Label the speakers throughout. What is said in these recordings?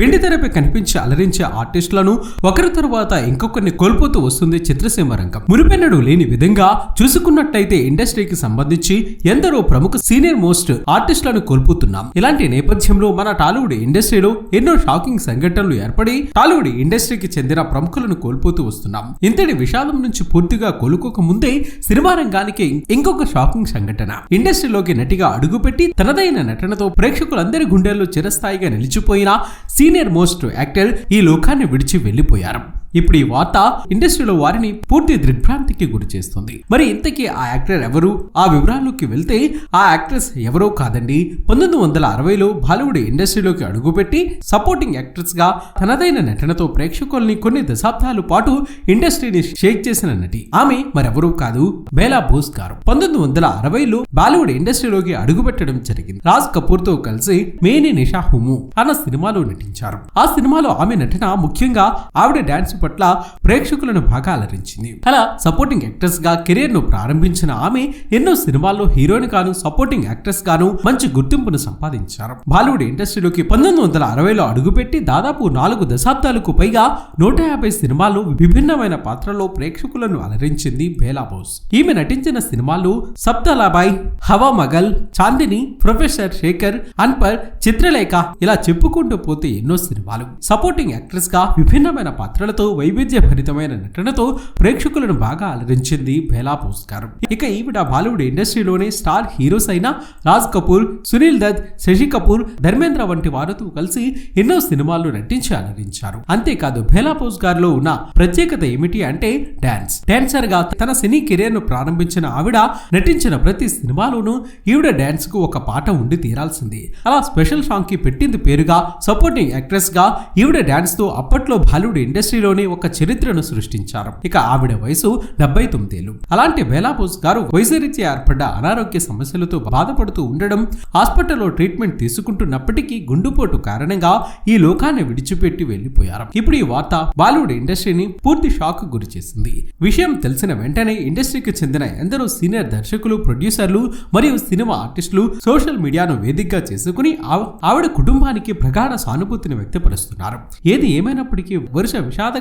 Speaker 1: వెండితెరపై కనిపించి అలరించే ఆర్టిస్టులను ఒకరి తరువాత ఇంకొకరిని కోల్పోతూ వస్తుంది చిత్రసీమ రంగం. మురిపెన్నడు లేని విధంగా చూసుకున్నట్టయితే ఇండస్ట్రీకి సంబంధించి ఎందరో ప్రముఖ సీనియర్ మోస్ట్ ఆర్టిస్టులను కోల్పోతున్నాం. ఇలాంటి నేపథ్యంలో మన టాలీవుడ్ ఇండస్ట్రీలో ఎన్నో షాకింగ్ సంఘటనలు ఏర్పడి టాలీవుడ్ ఇండస్ట్రీకి చెందిన ప్రముఖులను కోల్పోతూ వస్తున్నాం. ఇంతటి విషాదం నుంచి పూర్తిగా కోలుకోక ముందే సినిమా రంగానికి ఇంకొక షాకింగ్ సంఘటన. ఇండస్ట్రీలోకి నటిగా అడుగుపెట్టి తనదైన నటనతో ప్రేక్షకులందరి గుండెల్లో చిరస్థాయిగా నిలిచిపోయిన సీ సీనియర్ మోస్ట్ యాక్టర్ ఈ లోకాన్ని విడిచి వెళ్ళిపోయారు ఇప్పుడు ఈ వార్త ఇండస్ట్రీలో వారిని పూర్తి దిగ్భ్రాంతికి గురి చేస్తుంది. మరి ఇంతకీ ఆ యాక్టర్ ఎవరు? ఆ వివరాల్లోకి వెళ్తే ఆ యాక్ట్రెస్ ఎవరో కాదండి. పంతొమ్మిది వందల అరవైలో బాలీవుడ్ ఇండస్ట్రీలోకి అడుగుపెట్టి సపోర్టింగ్ యాక్ట్రెస్గా తనదైన నటనతో ప్రేక్షకుల్ని కొన్ని దశాబ్దాల పాటు ఇండస్ట్రీని షేక్ చేసిన నటి. ఆమె మరెవరూ కాదు బేలా బోస్ గారు. పంతొమ్మిది వందల అరవైలో బాలీవుడ్ ఇండస్ట్రీలోకి అడుగుపెట్టడం జరిగింది. రాజ్ కపూర్తో కలిసి మేని నిషా హుము అన్న సినిమాలో నటించారు. ఆ సినిమాలో ఆమె నటన ముఖ్యంగా ఆవిడ డాన్స్ పట్ల ప్రేక్షకులను బాగా అలరించింది. అలా సపోర్టింగ్ యాక్ట్రెస్గా కెరీర్ను ప్రారంభించిన ఆమె ఎన్నో సినిమాల్లో హీరోయిన్ గాను సపోర్టింగ్ యాక్ట్రెస్ గాను మంచి గుర్తింపును సంపాదించారు. బాలీవుడ్ ఇండస్ట్రీలోకి పంతొమ్మిది వందల అరవైలో అడుగుపెట్టి దాదాపు నాలుగు దశాబ్దాలకు పైగా నూట యాభై సినిమాలు విభిన్నమైన పాత్రలో ప్రేక్షకులను అలరించింది బేలా బోస్. ఈమె నటించిన సినిమాలు సప్తలాబాయ్ హవా మగల్ చాందిని ప్రొఫెసర్ శేఖర్ అన్పర్ చిత్రలేఖ ఇలా చెప్పుకుంటూ పోతే ఎన్నో సినిమాలు. సపోర్టింగ్ యాక్ట్రెస్గా విభిన్నమైన పాత్రలతో వైవిధ్యభరితమైన నటనతో ప్రేక్షకులను బాగా అలరించింది బేలా బోస్ ఇక ఈవిడ బాలీవుడ్ ఇండస్ట్రీలోనే స్టార్ హీరోస్ అయిన రాజ్ కపూర్ సునీల్ దత్ శశి కపూర్ ధర్మేంద్ర వంటి వారితో కలిసి ఎన్నో సినిమాల్లో నటించి అలరించారు. అంతేకాదు బేలా బోస్ గారిలో ఉన్న ప్రత్యేకత ఏమిటి అంటే డాన్స్. డాన్సర్గా తన సినీ కెరీర్ను ప్రారంభించిన ఆవిడ నటించిన ప్రతి సినిమాలోనూ ఈవిడ డాన్స్కు ఒక పాట ఉండి తీరాల్సింది. అలా స్పెషల్ సాంగ్కి పెట్టింది పేరుగా సపోర్టింగ్ యాక్ట్రెస్గా ఈవిడ డాన్స్తో అప్పట్లో బాలీవుడ్ ఇండస్ట్రీలోనే ఒక చరిత్రను సృష్టించారు. ఇక ఆవిడ వయసు డెబ్బై తొమ్మిదేళ్ళు అలాంటి బేలాబోస్ గారు వయసురీత్యా ఏర్పడ్డ అనారోగ్య సమస్యలతో బాధపడుతూ ఉండడం హాస్పిటల్లో ట్రీట్మెంట్ తీసుకుంటున్నప్పటికీ గుండుపోటు కారణంగా ఈ లోకాన్ని విడిచిపెట్టి వెళ్ళిపోయారు ఇప్పుడు ఈ వార్త బాలీవుడ్ ఇండస్ట్రీని పూర్తి షాక్ గురి చేసింది. విషయం తెలిసిన వెంటనే ఇండస్ట్రీకి చెందిన ఎందరో సీనియర్ దర్శకులు ప్రొడ్యూసర్లు మరియు సినిమా ఆర్టిస్టులు సోషల్ మీడియాను వేదికగా చేసుకుని ఆవిడ కుటుంబానికి ప్రగాఢ సానుభూతిని వ్యక్తపరుస్తున్నారు. ఏది ఏమైనప్పటికీ వరుస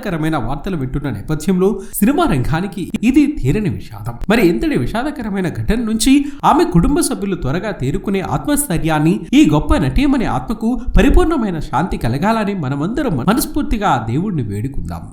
Speaker 1: విషాదకరమైన వార్తలు వింటున్న నేపథ్యంలో సినిమా రంగానికి ఇది తీరని విషాదం. మరి ఎంతటి విషాదకరమైన ఘటన నుంచి ఆమె కుటుంబ సభ్యులు త్వరగా తేరుకునే ఆత్మస్థైర్యాన్ని ఈ గొప్ప నటీమని ఆత్మకు పరిపూర్ణమైన శాంతి కలగాలని మనమందరం మనస్ఫూర్తిగా దేవుణ్ణి వేడుకుందాం.